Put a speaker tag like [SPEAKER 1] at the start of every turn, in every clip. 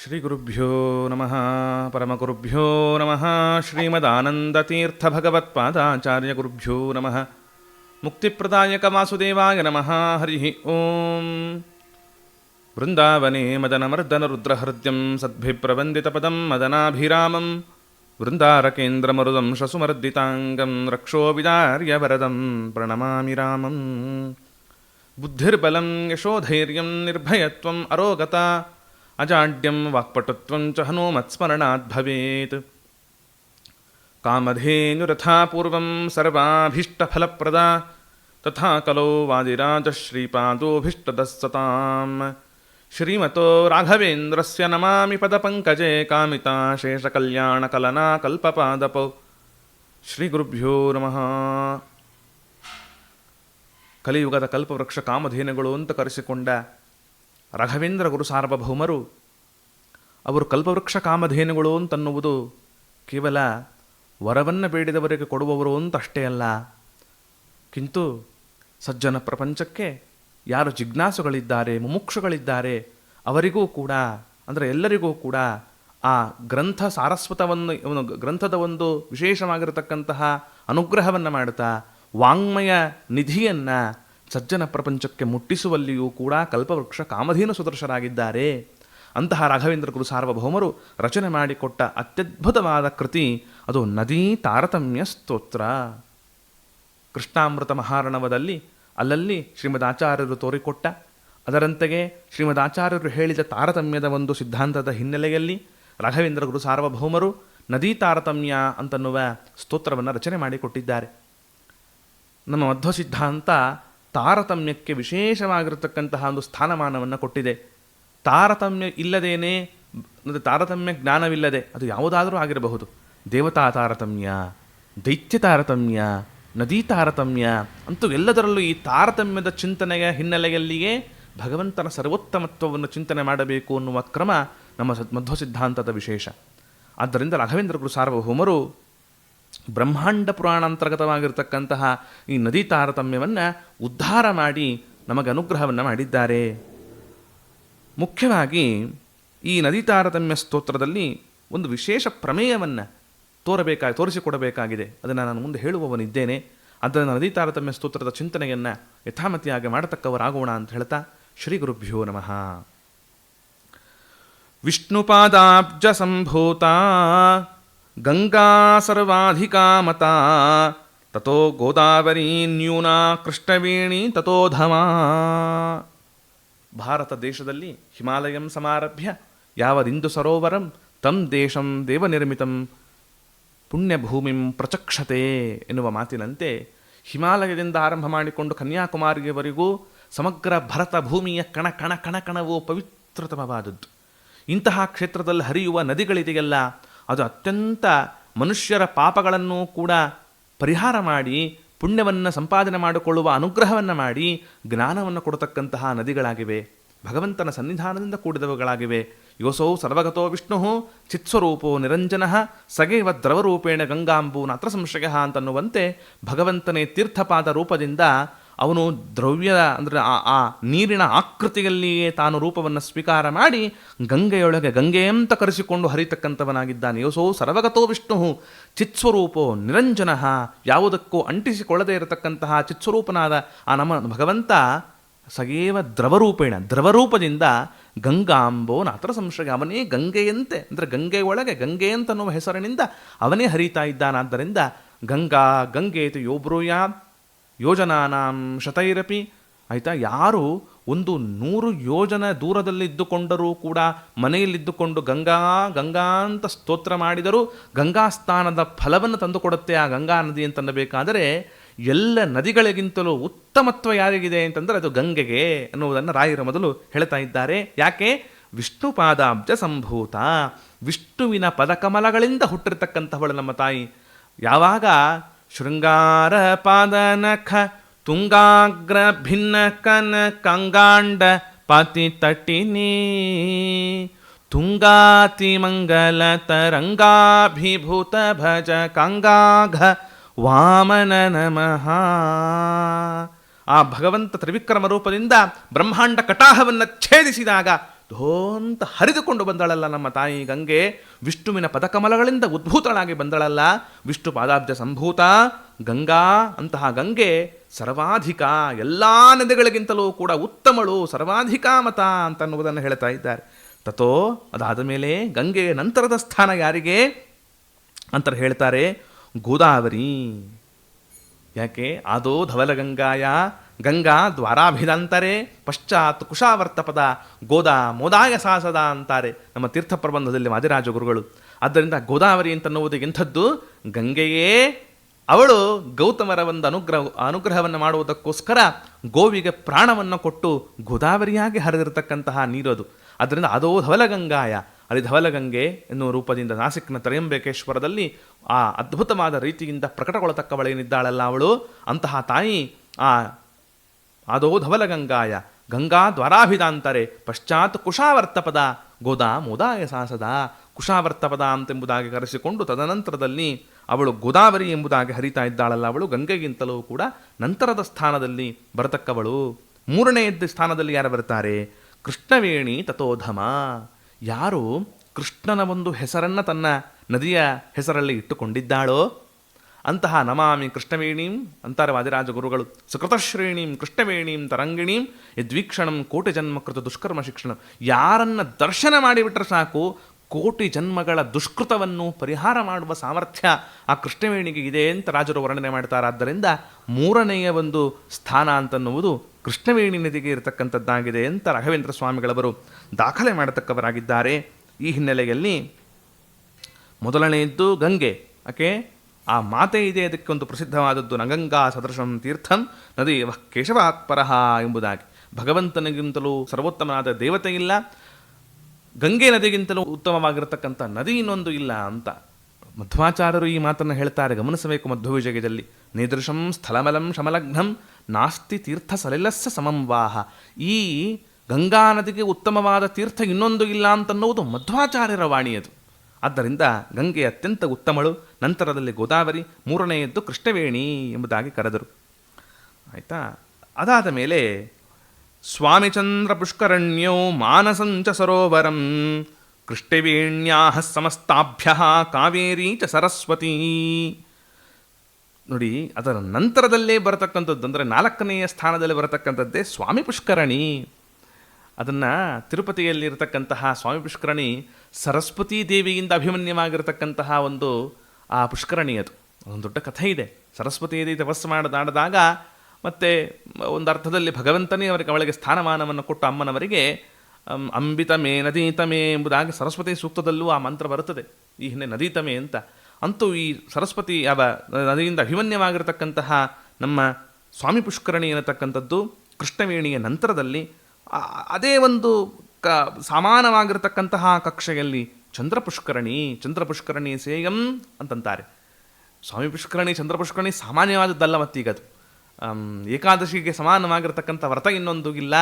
[SPEAKER 1] श्रीगुरुभ्यो नमः परमगुरुभ्यो नमः श्रीमदानन्दतीर्थभगवत्पादाचार्यगुरुभ्यो नमः मुक्तिप्रदायकवासुदेवाय नमः हरिः ॐ वृन्दावने मदनमर्दनरुद्रहृद्यं सद्भिप्रवन्दितपदं मदनाभिरामं वृन्दारकेन्द्रमरुदं शसुमर्दिताङ्गं रक्षोविदार्यवरदं प्रणमामि रामं बुद्धिर्बलं यशोधैर्यं निर्भयत्वम् अरोगता ಅಜಾಡ್ಯಂ ವಾಕ್ಪಟುತ್ವಂಚ ಹನುಮತ್ಸ್ಮರಣಾತ್ ಭವೇತ್ ಕಾಮಧೇನುರಥಾ ಪೂರ್ವಂ ಸರ್ವಾಭೀಷ್ಟಫಲಪ್ರದ ತಥಾ ಕಲೋ ವಾದಿರಾಜ ಶ್ರೀಪಾದೋಭೀಷ್ಟದಸ್ಸತಾಂ ಶ್ರೀಮತೋ ರಾಘವೇಂದ್ರಸ್ಯ ನಮಾಮಿ ಪದಪಂಕಜೆ ಕಾಮಿತಾ ಶೇಷಕಲ್ಯಾಣಕಲನಾ ಕಲ್ಪಪಾದಪೌ ಶ್ರೀಗುರುಭ್ಯೋ ನಮಃ ಕಲಿಯುಗದ ಕಲ್ಪವೃಕ್ಷ ಕಾಮಧೇನುಗಳು ಅಂತ ಕರೆಸಿಕೊಂಡ ರಾಘವೇಂದ್ರ ಗುರು ಸಾರ್ವಭೌಮರು ಅವರು ಕಲ್ಪವೃಕ್ಷ ಕಾಮಧೇನುಗಳು ಅಂತನ್ನುವುದು ಕೇವಲ ವರವನ್ನು ಬೇಡಿದವರಿಗೆ ಕೊಡುವವರು ಅಂತ ಅಷ್ಟೇ ಅಲ್ಲ. ಕಿಂತು ಸಜ್ಜನ ಪ್ರಪಂಚಕ್ಕೆ ಯಾರು ಜಿಜ್ಞಾಸುಗಳಿದ್ದಾರೆ, ಮುಮುಕ್ಷುಗಳಿದ್ದಾರೆ, ಅವರಿಗೂ ಕೂಡ, ಅಂದರೆ ಎಲ್ಲರಿಗೂ ಕೂಡ ಆ ಗ್ರಂಥ ಸಾರಸ್ವತವನ್ನು ಗ್ರಂಥದ ಒಂದು ವಿಶೇಷವಾಗಿರತಕ್ಕಂತಹ ಅನುಗ್ರಹವನ್ನು ಮಾಡುತ್ತಾ, ವಾಂಗ್ಮಯ ನಿಧಿಯನ್ನು ಸಜ್ಜನ ಪ್ರಪಂಚಕ್ಕೆ ಮುಟ್ಟಿಸುವಲ್ಲಿಯೂ ಕೂಡ ಕಲ್ಪವೃಕ್ಷ ಕಾಮಧೇನು ಸುದರ್ಶರಾಗಿದ್ದಾರೆ. ಅಂತಹ ರಾಘವೇಂದ್ರ ಗುರು ಸಾರ್ವಭೌಮರು ರಚನೆ ಮಾಡಿಕೊಟ್ಟ ಅತ್ಯದ್ಭುತವಾದ ಕೃತಿ, ಅದು ನದೀ ತಾರತಮ್ಯ ಸ್ತೋತ್ರ. ಕೃಷ್ಣಾಮೃತ ಮಹಾರಣವದಲ್ಲಿ ಅಲ್ಲಲ್ಲಿ ಶ್ರೀಮದ್ ಆಚಾರ್ಯರು ತೋರಿಕೊಟ್ಟ ಅದರಂತೆಯೇ ಶ್ರೀಮದ್ ಆಚಾರ್ಯರು ಹೇಳಿದ ತಾರತಮ್ಯದ ಒಂದು ಸಿದ್ಧಾಂತದ ಹಿನ್ನೆಲೆಯಲ್ಲಿ ರಾಘವೇಂದ್ರ ಗುರು ಸಾರ್ವಭೌಮರು ನದೀ ತಾರತಮ್ಯ ಅಂತನ್ನುವ ಸ್ತೋತ್ರವನ್ನು ರಚನೆ ಮಾಡಿಕೊಟ್ಟಿದ್ದಾರೆ. ನಮ್ಮ ಮಧ್ವ ಸಿದ್ಧಾಂತ ತಾರತಮ್ಯಕ್ಕೆ ವಿಶೇಷವಾಗಿರತಕ್ಕಂತಹ ಒಂದು ಸ್ಥಾನಮಾನವನ್ನು ಕೊಟ್ಟಿದೆ. ತಾರತಮ್ಯ ಇಲ್ಲದೇನೆ, ಅಂದರೆ ತಾರತಮ್ಯ ಜ್ಞಾನವಿಲ್ಲದೆ ಅದು ಯಾವುದಾದರೂ ಆಗಿರಬಹುದು. ದೇವತಾ ತಾರತಮ್ಯ, ದೈತ್ಯ ತಾರತಮ್ಯ, ನದಿ ತಾರತಮ್ಯ ಅಂತೂ ಎಲ್ಲದರಲ್ಲೂ ಈ ತಾರತಮ್ಯದ ಚಿಂತನೆಯ ಹಿನ್ನೆಲೆಯಲ್ಲಿಯೇ ಭಗವಂತನ ಸರ್ವೋತ್ತಮತ್ವವನ್ನು ಚಿಂತನೆ ಮಾಡಬೇಕು ಅನ್ನುವ ಕ್ರಮ ನಮ್ಮ ಮಧ್ವ ಸಿದ್ಧಾಂತದ ವಿಶೇಷ. ಆದ್ದರಿಂದ ರಾಘವೇಂದ್ರ ಗುರು ಸಾರ್ವಭೌಮರು ಬ್ರಹ್ಮಾಂಡ ಪುರಾಣಾಂತರ್ಗತವಾಗಿರ್ತಕ್ಕಂತಹ ಈ ನದಿ ತಾರತಮ್ಯವನ್ನು ಉದ್ಧಾರ ಮಾಡಿ ನಮಗೆ ಅನುಗ್ರಹವನ್ನು ಮಾಡಿದ್ದಾರೆ. ಮುಖ್ಯವಾಗಿ ಈ ನದಿ ತಾರತಮ್ಯ ಸ್ತೋತ್ರದಲ್ಲಿ ಒಂದು ವಿಶೇಷ ಪ್ರಮೇಯವನ್ನು ತೋರಬೇಕಾಗಿ ತೋರಿಸಿಕೊಡಬೇಕಾಗಿದೆ. ಅದನ್ನು ನಾನು ಮುಂದೆ ಹೇಳುವವನಿದ್ದೇನೆ. ಅದನ್ನು ನದಿ ತಾರತಮ್ಯ ಸ್ತೋತ್ರದ ಚಿಂತನೆಯನ್ನು ಯಥಾಮತಿಯಾಗಿ ಮಾಡತಕ್ಕವರಾಗೋಣ ಅಂತ ಹೇಳ್ತಾ ಶ್ರೀ ಗುರುಭ್ಯೋ ನಮಃ. ವಿಷ್ಣುಪಾದಾಬ್ಜ ಸಂಭೂತ, ಗಂಗಾ ಸರ್ವಾಧಿಕಾ ಮತಾ ತಥೋ ಗೋದಾವರಿ ನ್ಯೂನಾ ಕೃಷ್ಣವೇಣಿ ತಥೋಧಮಾ ಭಾರತ ದೇಶದಲ್ಲಿ ಹಿಮಾಲಯಂ ಸಮಾರಭ್ಯ, ಯಾವದಿಂದು ಸರೋವರಂ, ತಂ ದೇಶಂ ದೇವನಿರ್ಮಿತಂ, ಪುಣ್ಯಭೂಮಿಂ ಪ್ರಚಕ್ಷತೆ ಎನ್ನುವ ಮಾತಿನಂತೆ ಹಿಮಾಲಯದಿಂದ ಆರಂಭ ಮಾಡಿಕೊಂಡು ಕನ್ಯಾಕುಮಾರಿಯವರೆಗೂ ಸಮಗ್ರ ಭರತ ಭೂಮಿಯ ಕಣ ಕಣ ಕಣ ಕಣವು ಪವಿತ್ರತಮವಾದದ್ದು. ಇಂತಹ ಕ್ಷೇತ್ರದಲ್ಲಿ ಹರಿಯುವ ನದಿಗಳಿದೆಯಲ್ಲ, ಅದು ಅತ್ಯಂತ ಮನುಷ್ಯರ ಪಾಪಗಳನ್ನು ಕೂಡ ಪರಿಹಾರ ಮಾಡಿ ಪುಣ್ಯವನ್ನು ಸಂಪಾದನೆ ಮಾಡಿಕೊಳ್ಳುವ ಅನುಗ್ರಹವನ್ನು ಮಾಡಿ ಜ್ಞಾನವನ್ನು ಕೊಡತಕ್ಕಂತಹ ನದಿಗಳಾಗಿವೆ. ಭಗವಂತನ ಸನ್ನಿಧಾನದಿಂದ ಕೂಡಿದವುಗಳಾಗಿವೆ. ಯೋಸೌ ಸರ್ವಗತೋ ವಿಷ್ಣು ಚಿತ್ಸ್ವರೂಪೋ ನಿರಂಜನ ಸಗೈವ ದ್ರವರೂಪೇಣ ಗಂಗಾಂಬು ಅತ್ರ ಸಂಶಯ ಅಂತನ್ನುವಂತೆ ಭಗವಂತನೇ ತೀರ್ಥಪಾದ ರೂಪದಿಂದ ಅವನು ದ್ರವ್ಯ ಅಂದರೆ ಆ ಆ ನೀರಿನ ಆಕೃತಿಯಲ್ಲಿಯೇ ತಾನು ರೂಪವನ್ನು ಸ್ವೀಕಾರ ಮಾಡಿ ಗಂಗೆಯೊಳಗೆ ಗಂಗೆ ಅಂತ ಕರೆಸಿಕೊಂಡು ಹರಿತಕ್ಕಂಥವನಾಗಿದ್ದಾನೆ. ಯೋಸೋ ಸರ್ವಗತೋ ವಿಷ್ಣು, ಚಿತ್ಸ್ವರೂಪೋ ನಿರಂಜನ, ಯಾವುದಕ್ಕೂ ಅಂಟಿಸಿಕೊಳ್ಳದೇ ಇರತಕ್ಕಂತಹ ಚಿತ್ಸ್ವರೂಪನಾದ ಆ ನಮ್ಮ ಭಗವಂತ ಸಗೇವ ದ್ರವರೂಪೇಣ, ದ್ರವರೂಪದಿಂದ ಗಂಗಾಂಬೋ ನಾತ್ರ ಸಂಶಯ, ಅವನೇ ಗಂಗೆಯಂತೆ, ಅಂದರೆ ಗಂಗೆ ಒಳಗೆ, ಗಂಗೆ ಅಂತನ್ನುವ ಹೆಸರಿನಿಂದ ಅವನೇ ಹರಿತಾ ಇದ್ದಾನಾದ್ದರಿಂದ ಗಂಗಾ ಗಂಗೇತು ಯೋಬ್ರೂಯಾ ಯೋಜನಾನಾಂ ಶತೈರಪಿ. ಆಯಿತಾ? ಯಾರು ಒಂದು ನೂರು ಯೋಜನ ದೂರದಲ್ಲಿದ್ದುಕೊಂಡರೂ ಕೂಡ ಮನೆಯಲ್ಲಿದ್ದುಕೊಂಡು ಗಂಗಾ ಗಂಗಾ ಅಂತ ಸ್ತೋತ್ರ ಮಾಡಿದರೂ ಗಂಗಾ ಸ್ನಾನದ ಫಲವನ್ನು ತಂದುಕೊಡುತ್ತೆ ಆ ಗಂಗಾ ನದಿ ಅಂತನ್ನಬೇಕಾದರೆ ಎಲ್ಲ ನದಿಗಳಿಗಿಂತಲೂ ಉತ್ತಮತ್ವ ಯಾರಿಗಿದೆ ಅಂತಂದರೆ ಅದು ಗಂಗೆಗೆ ಅನ್ನುವುದನ್ನು ರಾಯರ ಮೊದಲು ಹೇಳ್ತಾ ಇದ್ದಾರೆ. ಯಾಕೆ? ವಿಷ್ಣು ಪಾದಾಬ್ಜ ಸಂಭೂತ. ವಿಷ್ಣುವಿನ ಪದಕಮಲಗಳಿಂದ ಹುಟ್ಟಿರ್ತಕ್ಕಂಥವಳು ನಮ್ಮ ತಾಯಿ. ಯಾವಾಗ ಶೃಂಗಾರ ಪಾದನಖ ತುಂಗಾಗ್ರ ಭಿನ್ನ ಕನ ಕಂಗಾಂಡ ಪಾತಿ ತಟ್ಟಿನಿ ತುಂಗಾತಿ ಮಂಗಲ ತರಂಗಾಭಿಭೂತ ಭಜ ಕಂಗಾಘ ವಾಮನ ನಮಃ. ಆ ಭಗವಂತ ತ್ರಿವಿಕ್ರಮ ರೂಪದಿಂದ ಬ್ರಹ್ಮಾಂಡ ಕಟಾಹವನ್ನು ಛೇದಿಸಿದಾಗ ಧೋಂತ ಹರಿದುಕೊಂಡು ಬಂದಳಲ್ಲ ನಮ್ಮ ತಾಯಿ ಗಂಗೆ. ವಿಷ್ಣುವಿನ ಪದಕಮಲಗಳಿಂದ ಉದ್ಭೂತಳಾಗಿ ಬಂದಳಲ್ಲ. ವಿಷ್ಣು ಪಾದಾಬ್ಜ ಸಂಭೂತ, ಗಂಗಾ ಅಂತಹ ಗಂಗೆ ಸರ್ವಾಧಿಕ, ಎಲ್ಲ ನದಿಗಳಿಗಿಂತಲೂ ಕೂಡ ಉತ್ತಮಳು ಸರ್ವಾಧಿಕ ಮತ ಅಂತನ್ನುವುದನ್ನು ಹೇಳ್ತಾ ಇದ್ದಾರೆ. ತಥೋ ಅದಾದ ಮೇಲೆ ಗಂಗೆ ನಂತರದ ಸ್ಥಾನ ಯಾರಿಗೆ ಅಂತ ಹೇಳ್ತಾರೆ ಗೋದಾವರಿ. ಯಾಕೆ? ಆದೋ ಧವಲಗಂಗಾಯ ಗಂಗಾ ದ್ವಾರಾಭಿದಂತರೆ ಪಶ್ಚಾತ್ ಕುಶಾವರ್ತಪದ ಗೋದಾ ಮೋದಾಯ ಸಾಸದ ಅಂತಾರೆ ನಮ್ಮ ತೀರ್ಥ ಪ್ರಬಂಧದಲ್ಲಿ ಮಾದಿರಾಜ ಗುರುಗಳು. ಆದ್ದರಿಂದ ಗೋದಾವರಿ ಅಂತನ್ನುವುದು ಎಂಥದ್ದು? ಗಂಗೆಯೇ. ಅವಳು ಗೌತಮರ ಒಂದು ಅನುಗ್ರಹ, ಅನುಗ್ರಹವನ್ನು ಮಾಡುವುದಕ್ಕೋಸ್ಕರ ಗೋವಿಗೆ ಪ್ರಾಣವನ್ನು ಕೊಟ್ಟು ಗೋದಾವರಿಯಾಗಿ ಹರಿದಿರತಕ್ಕಂತಹ ನೀರದು ಅದರಿಂದ ಅದೋ ಧವಲಗಂಗಾಯ. ಅಲ್ಲಿ ಧವಲಗಂಗೆ ಎನ್ನುವ ರೂಪದಿಂದ ನಾಸಿಕ್ನ ತ್ರಯಂಬಕೇಶ್ವರದಲ್ಲಿ ಆ ಅದ್ಭುತವಾದ ರೀತಿಯಿಂದ ಪ್ರಕಟಗೊಳ್ಳತಕ್ಕವಳೇನಿದ್ದಾಳಲ್ಲ ಅವಳು? ಅಂತಹ ತಾಯಿ ಆ ಆದೋ ಧವಲಗಂಗಾಯ ಗಂಗಾ ದ್ವಾರಾಭಿದಾಂತರೆ ಪಶ್ಚಾತ್ ಕುಶಾವರ್ತಪದ ಗೋದಾ ಮೋದಾಯ ಸಾಸದ. ಕುಶಾವರ್ತಪದ ಅಂತೆಂಬುದಾಗಿ ಕರೆಸಿಕೊಂಡು ತದನಂತರದಲ್ಲಿ ಅವಳು ಗೋದಾವರಿ ಎಂಬುದಾಗಿ ಹರಿತಾ ಇದ್ದಾಳಲ್ಲ ಅವಳು ಗಂಗೆಗಿಂತಲೂ ಕೂಡ ನಂತರದ ಸ್ಥಾನದಲ್ಲಿ ಬರತಕ್ಕವಳು. ಮೂರನೆಯದ್ದು ಸ್ಥಾನದಲ್ಲಿ ಯಾರು ಬರ್ತಾರೆ ಕೃಷ್ಣವೇಣಿ ತಥೋಧಮ. ಯಾರು ಕೃಷ್ಣನ ಒಂದು ಹೆಸರನ್ನು ತನ್ನ ನದಿಯ ಹೆಸರಲ್ಲಿ ಇಟ್ಟುಕೊಂಡಿದ್ದಾಳೋ? ಅಂತಹ ನಮಾಮಿ ಕೃಷ್ಣವೇಣೀಂ ಅಂತಾರೆ ವಾದಿರಾಜ ಗುರುಗಳು, ಸುಕೃತಶ್ರೇಣೀಂ, ಕೃಷ್ಣವೇಣೀಂ, ತರಂಗಿಣೀಂ, ಯದ್ವೀಕ್ಷಣಂ ಕೋಟಿ ಜನ್ಮ ಕೃತ ದುಷ್ಕರ್ಮ ಶಿಕ್ಷಣ. ಯಾರನ್ನ ದರ್ಶನ ಮಾಡಿಬಿಟ್ರೆ ಸಾಕು, ಕೋಟಿ ಜನ್ಮಗಳ ದುಷ್ಕೃತವನ್ನು ಪರಿಹಾರ ಮಾಡುವ ಸಾಮರ್ಥ್ಯ ಆ ಕೃಷ್ಣವೇಣಿಗೆ ಇದೆ ಅಂತ ರಾಜರು ವರ್ಣನೆ ಮಾಡ್ತಾರಾದ್ದರಿಂದ ಮೂರನೆಯ ಒಂದು ಸ್ಥಾನ ಅಂತನ್ನುವುದು ಕೃಷ್ಣವೇಣಿ ನದಿಗೆ ಇರತಕ್ಕಂಥದ್ದಾಗಿದೆ ಅಂತ ರಾಘವೇಂದ್ರ ಸ್ವಾಮಿಗಳವರು ದಾಖಲೆ ಮಾಡತಕ್ಕವರಾಗಿದ್ದಾರೆ. ಈ ಹಿನ್ನೆಲೆಯಲ್ಲಿ ಮೊದಲನೆಯದ್ದು ಗಂಗೆ. ಆಕೆ ಆ ಮಾತೆ ಇದೆ ಅದಕ್ಕೆ ಒಂದು ಪ್ರಸಿದ್ಧವಾದದ್ದು ನಗಂಗಾ ಸದೃಶಂ ತೀರ್ಥಂ ನದಿ ವಃ ಕೇಶವಾತ್ಪರಃ ಎಂಬುದಾಗಿ. ಭಗವಂತನಿಗಿಂತಲೂ ಸರ್ವೋತ್ತಮನಾದ ದೇವತೆ ಇಲ್ಲ, ಗಂಗೆ ನದಿಗಿಂತಲೂ ಉತ್ತಮವಾಗಿರತಕ್ಕಂಥ ನದಿ ಇನ್ನೊಂದು ಇಲ್ಲ ಅಂತ ಮಧ್ವಾಚಾರ್ಯರು ಈ ಮಾತನ್ನು ಹೇಳ್ತಾರೆ. ಗಮನಿಸಬೇಕು ಮಧ್ವವಿಜಯದಲ್ಲಿ. ನಿದೃಶಂ ಸ್ಥಳಮಲಂ ಶಮಲಗ್ನಂ ನಾಸ್ತಿ ತೀರ್ಥ ಸಲಿಲಸ್ಸ ಸಮಂ ವಾಹ. ಈ ಗಂಗಾ ನದಿಗೆ ಉತ್ತಮವಾದ ತೀರ್ಥ ಇನ್ನೊಂದು ಇಲ್ಲ ಅಂತನ್ನುವುದು ಮಧ್ವಾಚಾರ್ಯರ ವಾಣಿಯದು. ಆದ್ದರಿಂದ ಗಂಗೆ ಅತ್ಯಂತ ಉತ್ತಮಳು. ನಂತರದಲ್ಲಿ ಗೋದಾವರಿ, ಮೂರನೆಯದ್ದು ಕೃಷ್ಣವೇಣಿ ಎಂಬುದಾಗಿ ಕರೆದರು. ಆಯಿತಾ? ಅದಾದ ಮೇಲೆ, ಸ್ವಾಮಿಚಂದ್ರ ಪುಷ್ಕರಣ್ಯೋ ಮಾನಸಂಚ ಸರೋವರಂ ಕೃಷ್ಣವೇಣ್ಯಾ ಸಮಸ್ತಾಭ್ಯಃ ಕಾವೇರಿ ಚ ಸರಸ್ವತಿ. ನೋಡಿ, ಅದರ ನಂತರದಲ್ಲೇ ಬರತಕ್ಕಂಥದ್ದು ಅಂದರೆ ನಾಲ್ಕನೆಯ ಸ್ಥಾನದಲ್ಲಿ ಬರತಕ್ಕಂಥದ್ದೇ ಸ್ವಾಮಿ ಪುಷ್ಕರಣಿ. ಅದನ್ನು ತಿರುಪತಿಯಲ್ಲಿರತಕ್ಕಂತಹ ಸ್ವಾಮಿ ಪುಷ್ಕರಣಿ ಸರಸ್ವತೀ ದೇವಿಯಿಂದ ಅಭಿಮನ್ಯವಾಗಿರತಕ್ಕಂತಹ ಒಂದು ಆ ಪುಷ್ಕರಣಿ ಅದು. ಒಂದು ದೊಡ್ಡ ಕಥೆ ಇದೆ. ಸರಸ್ವತಿ ದೇವಿ ತಪಸ್ಸು ಮಾಡದಾಡಿದಾಗ ಮತ್ತು ಒಂದು ಅರ್ಥದಲ್ಲಿ ಭಗವಂತನೇ ಅವರಿಗೆ ಅವಳಿಗೆ ಸ್ಥಾನಮಾನವನ್ನು ಕೊಟ್ಟು ಅಮ್ಮನವರಿಗೆ ಅಂಬಿತಮೇ ನದೀತಮೇ ಎಂಬುದಾಗಿ ಸರಸ್ವತಿ ಸೂಕ್ತದಲ್ಲೂ ಆ ಮಂತ್ರ ಬರುತ್ತದೆ. ಈ ಹಿಂದೆ ನದೀತಮೇ ಅಂತ. ಅಂತೂ ಈ ಸರಸ್ವತಿ ಯಾವ ನದಿಯಿಂದ ಅಭಿಮನ್ಯವಾಗಿರತಕ್ಕಂತಹ ನಮ್ಮ ಸ್ವಾಮಿ ಪುಷ್ಕರಣಿ ಅನ್ನತಕ್ಕಂಥದ್ದು ಕೃಷ್ಣವೇಣಿಯ ನಂತರದಲ್ಲಿ ಅದೇ ಒಂದು ಕ, ಸಮಾನವಾಗಿರತಕ್ಕಂತಹ ಕಕ್ಷೆಯಲ್ಲಿ ಚಂದ್ರಪುಷ್ಕರಣಿ ಚಂದ್ರಪುಷ್ಕರಣಿ ಚಂದ್ರ ಪುಷ್ಕರಣಿ ಸೇಯಂ ಅಂತಂತಾರೆ. ಸ್ವಾಮಿ ಪುಷ್ಕರಣಿ, ಚಂದ್ರಪುಷ್ಕರಣಿ ಸಾಮಾನ್ಯವಾದದ್ದಲ್ಲ ಮತ್ತೀಗ ಅದು. ಏಕಾದಶಿಗೆ ಸಮಾನವಾಗಿರ್ತಕ್ಕಂಥ ವ್ರತ ಇನ್ನೊಂದು ಇಲ್ಲ,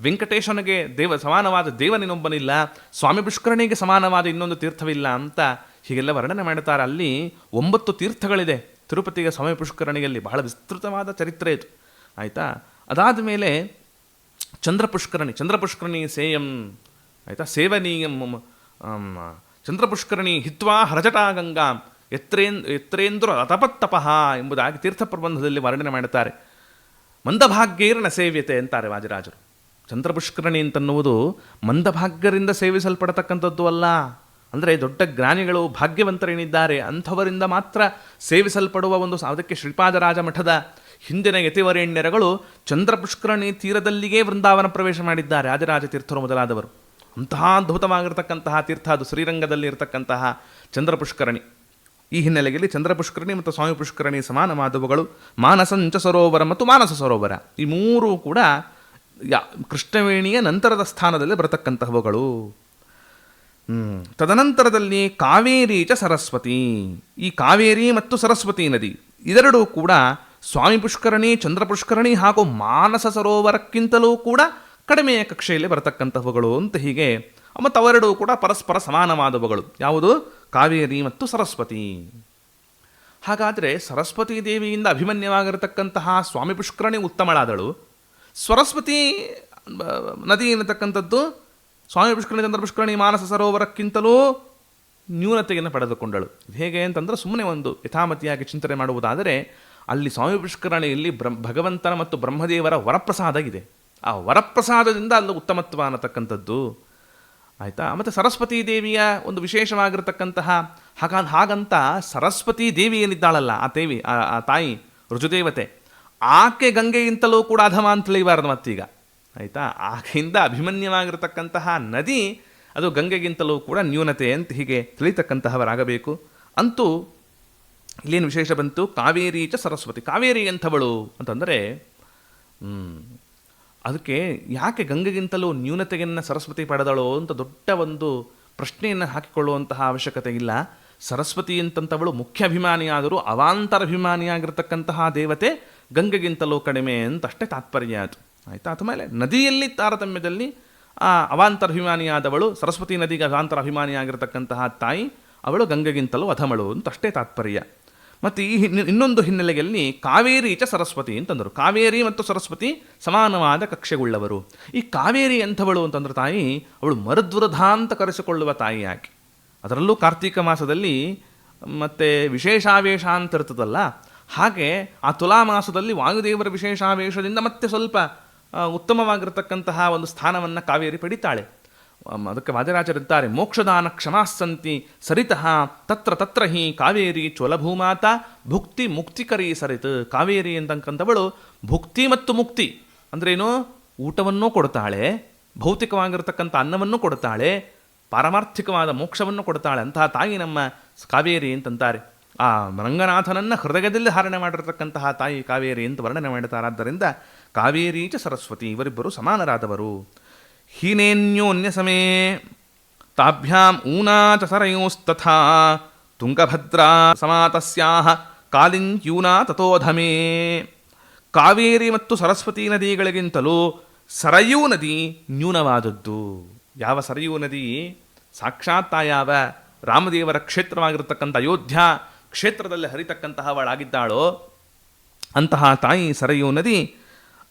[SPEAKER 1] ವೆಂಕಟೇಶನಿಗೆ ದೇವ, ಸಮಾನವಾದ ದೇವನಿನೊಬ್ಬನಿಲ್ಲ, ಸ್ವಾಮಿ ಪುಷ್ಕರಣಿಗೆ ಸಮಾನವಾದ ಇನ್ನೊಂದು ತೀರ್ಥವಿಲ್ಲ ಅಂತ ಹೀಗೆಲ್ಲ ವರ್ಣನೆ ಮಾಡುತ್ತಾರೆ ಅಲ್ಲಿ ಒಂಬತ್ತು ತೀರ್ಥಗಳಿದೆ. ತಿರುಪತಿಗೆ ಸ್ವಾಮಿ ಪುಷ್ಕರಣಿಯಲ್ಲಿ ಬಹಳ ವಿಸ್ತೃತವಾದ ಚರಿತ್ರೆ ಇದು. ಆಯಿತಾ? ಅದಾದ ಮೇಲೆ ಚಂದ್ರ ಪುಷ್ಕರಣಿ ಸೇಯಂ, ಆಯಿತಾ? ಸೇವನೀಯಂ ಚಂದ್ರಪುಷ್ಕರಣಿ ಹಿತ್ವಾ ಹರಜಟಾ ಗಂಗಾ ಎತ್ರೇನ್ ಎತ್ರೇಂದ್ರ ರಥಪತ್ತಪಃ ಎಂಬುದಾಗಿ ತೀರ್ಥ ಪ್ರಬಂಧದಲ್ಲಿ ವರ್ಣನೆ ಮಾಡುತ್ತಾರೆ. ಮಂದಭಾಗ್ಯೇರ್ನ ಸೇವ್ಯತೆ ಅಂತಾರೆ ವಾಜರಾಜರು. ಚಂದ್ರಪುಷ್ಕರಣಿ ಅಂತನ್ನುವುದು ಮಂದಭಾಗ್ಯರಿಂದ ಸೇವಿಸಲ್ಪಡತಕ್ಕಂಥದ್ದು ಅಲ್ಲ. ಅಂದರೆ ದೊಡ್ಡ ಜ್ಞಾನಿಗಳು ಭಾಗ್ಯವಂತರೇನಿದ್ದಾರೆ ಅಂಥವರಿಂದ ಮಾತ್ರ ಸೇವಿಸಲ್ಪಡುವ ಒಂದು ಅದಕ್ಕೆ ಶ್ರೀಪಾದರಾಜ ಮಠದ ಹಿಂದಿನ ಯತಿವರೇಣ್ಯರಗಳು ಚಂದ್ರಪುಷ್ಕರಣಿ ತೀರದಲ್ಲಿಯೇ ವೃಂದಾವನ ಪ್ರವೇಶ ಮಾಡಿದ್ದಾರೆ. ರಾಜರಾಜ ತೀರ್ಥರು ಮೊದಲಾದವರು. ಅಂತಹ ಅದ್ಭುತವಾಗಿರತಕ್ಕಂತಹ ತೀರ್ಥ ಅದು ಶ್ರೀರಂಗದಲ್ಲಿ ಇರತಕ್ಕಂತಹ ಚಂದ್ರಪುಷ್ಕರಣಿ. ಈ ಹಿನ್ನೆಲೆಯಲ್ಲಿ ಚಂದ್ರಪುಷ್ಕರಣಿ ಮತ್ತು ಸ್ವಾಮಿ ಪುಷ್ಕರಣಿ ಸಮಾನವಾದವುಗಳು ಮಾನಸಂಚ ಸರೋವರ ಮತ್ತು ಮಾನಸ ಸರೋವರ. ಈ ಮೂರೂ ಕೂಡ ಯಾ ಕೃಷ್ಣವೇಣಿಯ ನಂತರದ ಸ್ಥಾನದಲ್ಲಿ ಬರತಕ್ಕಂತಹವುಗಳು. ತದನಂತರದಲ್ಲಿ ಕಾವೇರಿ ಚ ಸರಸ್ವತಿ. ಈ ಕಾವೇರಿ ಮತ್ತು ಸರಸ್ವತಿ ನದಿ. ಇದೆರಡೂ ಕೂಡ ಸ್ವಾಮಿ ಪುಷ್ಕರಣಿ, ಚಂದ್ರ ಪುಷ್ಕರಣಿ ಹಾಗೂ ಮಾನಸ ಸರೋವರಕ್ಕಿಂತಲೂ ಕೂಡ ಕಡಿಮೆಯ ಕಕ್ಷೆಯಲ್ಲಿ ಬರತಕ್ಕಂಥವುಗಳು ಅಂತ ಹೀಗೆ ಮತ್ತು ಅವೆರಡೂ ಕೂಡ ಪರಸ್ಪರ ಸಮಾನವಾದವುಗಳು. ಯಾವುದು? ಕಾವೇರಿ ಮತ್ತು ಸರಸ್ವತಿ. ಹಾಗಾದರೆ ಸರಸ್ವತಿ ದೇವಿಯಿಂದ ಅಭಿಮನ್ಯವಾಗಿರತಕ್ಕಂತಹ ಸ್ವಾಮಿ ಪುಷ್ಕರಣಿ ಉತ್ತಮಳಾದಳು. ಸರಸ್ವತಿ ನದಿ ಎನ್ನತಕ್ಕಂಥದ್ದು, ಸ್ವಾಮಿ ಪುಷ್ಕರಣಿ, ಚಂದ್ರ ಪುಷ್ಕರಣಿ, ಮಾನಸ ಸರೋವರಕ್ಕಿಂತಲೂ ನ್ಯೂನತೆಯನ್ನು ಪಡೆದುಕೊಂಡಳು. ಹೇಗೆ ಅಂತಂದ್ರೆ ಸುಮ್ಮನೆ ಒಂದು ಯಥಾಮತಿಯಾಗಿ ಚಿಂತನೆ ಮಾಡುವುದಾದರೆ ಅಲ್ಲಿ ಸ್ವಾಮಿ ಪುಷ್ಕರಣಿಯಲ್ಲಿ ಬ್ರಹ್ಮ ಭಗವಂತನ ಮತ್ತು ಬ್ರಹ್ಮದೇವರ ವರಪ್ರಸಾದ ಇದೆ ಆ ವರಪ್ರಸಾದದಿಂದ ಅಲ್ಲಿ ಉತ್ತಮತ್ವ ಅನ್ನತಕ್ಕಂಥದ್ದು ಆಯಿತಾ? ಮತ್ತು ಸರಸ್ವತೀ ದೇವಿಯ ಒಂದು ವಿಶೇಷವಾಗಿರತಕ್ಕಂತಹ ಹಾಗ ಹಾಗಂತ ಸರಸ್ವತೀ ದೇವಿ ಏನಿದ್ದಾಳಲ್ಲ, ಆ ದೇವಿ, ಆ ತಾಯಿ ರುಜುದೇವತೆ ಆಕೆ ಗಂಗೆಗಿಂತಲೂ ಕೂಡ ಅಧಮ ಅಂತ ತಿಳಿಬಾರ್ದು ಮತ್ತೀಗ. ಆಯಿತಾ? ಆಕೆಯಿಂದ ಅಭಿಮನ್ಯವಾಗಿರತಕ್ಕಂತಹ ನದಿ ಅದು ಗಂಗೆಗಿಂತಲೂ ಕೂಡ ನ್ಯೂನತೆ ಅಂತ ಹೀಗೆ ತಿಳಿತಕ್ಕಂತಹವರಾಗಬೇಕು. ಅಂತೂ ಇಲ್ಲೇನು ವಿಶೇಷ ಬಂತು? ಕಾವೇರಿ ಚ ಸರಸ್ವತಿ. ಕಾವೇರಿ ಎಂಥವಳು? ಅಂತಂದರೆ ಅದಕ್ಕೆ ಯಾಕೆ ಗಂಗೆಗಿಂತಲೂ ನ್ಯೂನತೆಯನ್ನು ಸರಸ್ವತಿ ಪಡೆದಳು ಅಂತ ದೊಡ್ಡ ಒಂದು ಪ್ರಶ್ನೆಯನ್ನು ಹಾಕಿಕೊಳ್ಳುವಂತಹ ಅವಶ್ಯಕತೆ ಇಲ್ಲ. ಸರಸ್ವತಿ ಅಂತಂಥವಳು ಮುಖ್ಯ ಅಭಿಮಾನಿಯಾದರೂ ಅವಾಂತರಭಿಮಾನಿಯಾಗಿರ್ತಕ್ಕಂತಹ ದೇವತೆ ಗಂಗೆಗಿಂತಲೂ ಕಡಿಮೆ ಅಂತಷ್ಟೇ ತಾತ್ಪರ್ಯ ಅದು. ಆಯಿತಾ? ಅಥವಾ ನದಿಯಲ್ಲಿ ತಾರತಮ್ಯದಲ್ಲಿ, ಆ, ಅವಾಂತರ ಅಭಿಮಾನಿಯಾದವಳು, ಸರಸ್ವತಿ ನದಿಗೆ ಅವಾಂತರ ಅಭಿಮಾನಿಯಾಗಿರ್ತಕ್ಕಂತಹ ತಾಯಿ, ಅವಳು ಗಂಗೆಗಿಂತಲೂ ಅಧಮಳು ಅಂತ ಅಷ್ಟೇ ತಾತ್ಪರ್ಯ. ಮತ್ತು ಈ ಇನ್ನೊಂದು ಹಿನ್ನೆಲೆಯಲ್ಲಿ ಕಾವೇರಿ ಚ ಸರಸ್ವತಿ ಅಂತಂದರು. ಕಾವೇರಿ ಮತ್ತು ಸರಸ್ವತಿ ಸಮಾನವಾದ ಕಕ್ಷೆಗುಳ್ಳವರು. ಈ ಕಾವೇರಿ ಎಂಥವಳು ಅಂತಂದ್ರೆ ತಾಯಿ, ಅವಳು ಮರುದ್ವೃಧ ಅಂತ ಕರೆಸಿಕೊಳ್ಳುವ ತಾಯಿ ಅದರಲ್ಲೂ ಕಾರ್ತೀಕ ಮಾಸದಲ್ಲಿ ಮತ್ತು ವಿಶೇಷಾವೇಶ ಅಂತ ಇರ್ತದಲ್ಲ, ಹಾಗೆ ಆ ತುಲಾ ಮಾಸದಲ್ಲಿ ವಾಯುದೇವರ ವಿಶೇಷಾವೇಶದಿಂದ ಮತ್ತೆ ಸ್ವಲ್ಪ ಉತ್ತಮವಾಗಿರತಕ್ಕಂತಹ ಒಂದು ಸ್ಥಾನವನ್ನು ಕಾವೇರಿ ಪಡಿತಾಳೆ. ಅದಕ್ಕೆ ವಾದಿರಾಜರಿದ್ದಾರೆ ಮೋಕ್ಷದಾನ ಕ್ಷಮಾಸ್ಸಂತಿ ಸರಿತಃ, ತತ್ರ ತತ್ರ ಹಿ ಕಾವೇರಿ ಚೋಲಭೂಮಾತ, ಭುಕ್ತಿ ಮುಕ್ತಿಕರಿ ಸರಿತು. ಕಾವೇರಿ ಅಂತಕ್ಕಂಥವಳು ಭುಕ್ತಿ ಮತ್ತು ಮುಕ್ತಿ. ಅಂದ್ರೇನು? ಊಟವನ್ನೂ ಕೊಡ್ತಾಳೆ, ಭೌತಿಕವಾಗಿರ್ತಕ್ಕಂಥ ಅನ್ನವನ್ನು ಕೊಡ್ತಾಳೆ, ಪಾರಮಾರ್ಥಿಕವಾದ ಮೋಕ್ಷವನ್ನು ಕೊಡ್ತಾಳೆ. ಅಂತಹ ತಾಯಿ ನಮ್ಮ ಕಾವೇರಿ ಅಂತಂತಾರೆ. ಆ ರಂಗನಾಥನನ್ನು ಹೃದಯದಲ್ಲಿ ಧಾರಣೆ ಮಾಡಿರತಕ್ಕಂತಹ ತಾಯಿ ಕಾವೇರಿ ಅಂತ ವರ್ಣನೆ ಮಾಡುತ್ತಾರಾದ್ದರಿಂದ ಕಾವೇರಿ ಚ ಸರಸ್ವತಿ ಇವರಿಬ್ಬರು ಸಮಾನರಾದವರು. ಹೀನೇನ್ಯೋನ್ಯ ಸಮೇ ತಾಭ್ಯಾಂ ಊನಾ ಚ ಸರಯೋಸ್ತಥಾ. ತುಂಗಭದ್ರಾ ಸಮಾತಸ್ಯಾಹ. ಕಾಲಿಂತ್ಯೂನಾ ತಥೋಧಮೇ. ಕಾವೇರಿ ಮತ್ತು ಸರಸ್ವತಿ ನದಿಗಳಿಗಿಂತಲೂ ಸರಯೂ ನದಿ ನ್ಯೂನವಾದದ್ದು. ಯಾವ ಸರಯೂ ನದಿ? ಸಾಕ್ಷಾತ್ ಯಾವ ರಾಮದೇವರ ಕ್ಷೇತ್ರವಾಗಿರತಕ್ಕಂಥ ಅಯೋಧ್ಯ ಕ್ಷೇತ್ರದಲ್ಲಿ ಹರಿತಕ್ಕಂತಹವಳಾಗಿದ್ದಾಳೋ, ಅಂತಹ ತಾಯಿ ಸರಯೂ ನದಿ.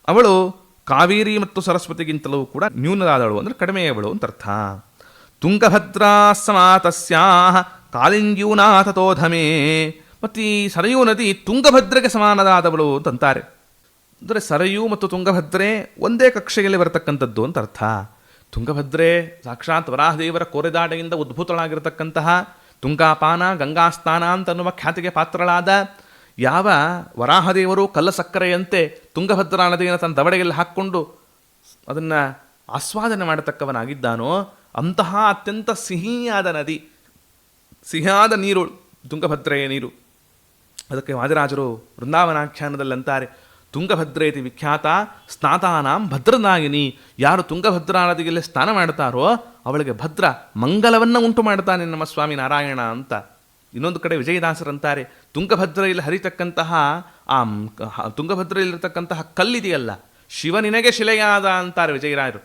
[SPEAKER 1] ಅವಳು ಕಾವೇರಿ ಮತ್ತು ಸರಸ್ವತಿಗಿಂತಲೂ ಕೂಡ ನ್ಯೂನರಾದಳು ಅಂದರೆ ಕಡಿಮೆಯವಳು ಅಂತ ಅರ್ಥ. ತುಂಗಭದ್ರಾ ಸಮಾತಸ್ಯಾ ಕಾಲಿಂಗ್ಯೂನಾ ತಥೋಧಮೇ ಮತ್ತು ಈ ಸರಯೂ ನದಿ ತುಂಗಭದ್ರೆಗೆ ಸಮಾನದಾದವಳು ಅಂತಂತಾರೆ ಅಂದರೆ ಸರಯು ಮತ್ತು ತುಂಗಭದ್ರೆ ಒಂದೇ ಕಕ್ಷೆಯಲ್ಲಿ ಬರತಕ್ಕಂಥದ್ದು ಅಂತ ಅರ್ಥ. ತುಂಗಭದ್ರೆ ಸಾಕ್ಷಾತ್ ವರಾಹದೇವರ ಕೋರೆದಾಟೆಯಿಂದ ಉದ್ಭೂತಳಾಗಿರತಕ್ಕಂತಹ ತುಂಗಾಪಾನ ಗಂಗಾಸ್ನಾನ ಅಂತ ಅನ್ನುವ ಖ್ಯಾತಿಗೆ ಪಾತ್ರಳಾದ ಯಾವ ವರಾಹದೇವರು ಕಲ್ಲ ಸಕ್ಕರೆಯಂತೆ ತುಂಗಭದ್ರಾ ನದಿಯನ್ನು ತನ್ನ ದವಡೆಯಲ್ಲಿ ಹಾಕ್ಕೊಂಡು ಅದನ್ನು ಆಸ್ವಾದನೆ ಮಾಡತಕ್ಕವನಾಗಿದ್ದಾನೋ, ಅಂತಹ ಅತ್ಯಂತ ಸಿಹಿಯಾದ ನದಿ, ಸಿಹಿಯಾದ ನೀರು, ತುಂಗಭದ್ರೆಯ ನೀರು. ಅದಕ್ಕೆ ವಾದಿರಾಜರು ವೃಂದಾವನಾಖ್ಯಾನದಲ್ಲಿ ಅಂತಾರೆ, ತುಂಗಭದ್ರೇತಿ ವಿಖ್ಯಾತ ಸ್ನಾತಾನಾಂ ಭದ್ರನಾಗಿನಿ. ಯಾರು ತುಂಗಭದ್ರಾ ನದಿಯಲ್ಲಿ ಸ್ನಾನ ಮಾಡ್ತಾರೋ, ಅವಳಿಗೆ ಭದ್ರ ಮಂಗಲವನ್ನು ಉಂಟು ಮಾಡ್ತಾನೆ ನಮ್ಮ ಸ್ವಾಮಿ ನಾರಾಯಣ ಅಂತ. ಇನ್ನೊಂದು ಕಡೆ ವಿಜಯದಾಸರಂತಾರೆ ತುಂಗಭದ್ರೆಯಲ್ಲಿ ಹರಿತಕ್ಕಂತಹ ಆ ತುಂಗಭದ್ರೆಯಲ್ಲಿರತಕ್ಕಂತಹ ಕಲ್ಲಿದೆಯಲ್ಲ ಶಿವ ನಿನಗೆ ಶಿಲೆಯಾದ ಅಂತಾರೆ ವಿಜಯರಾಯರು.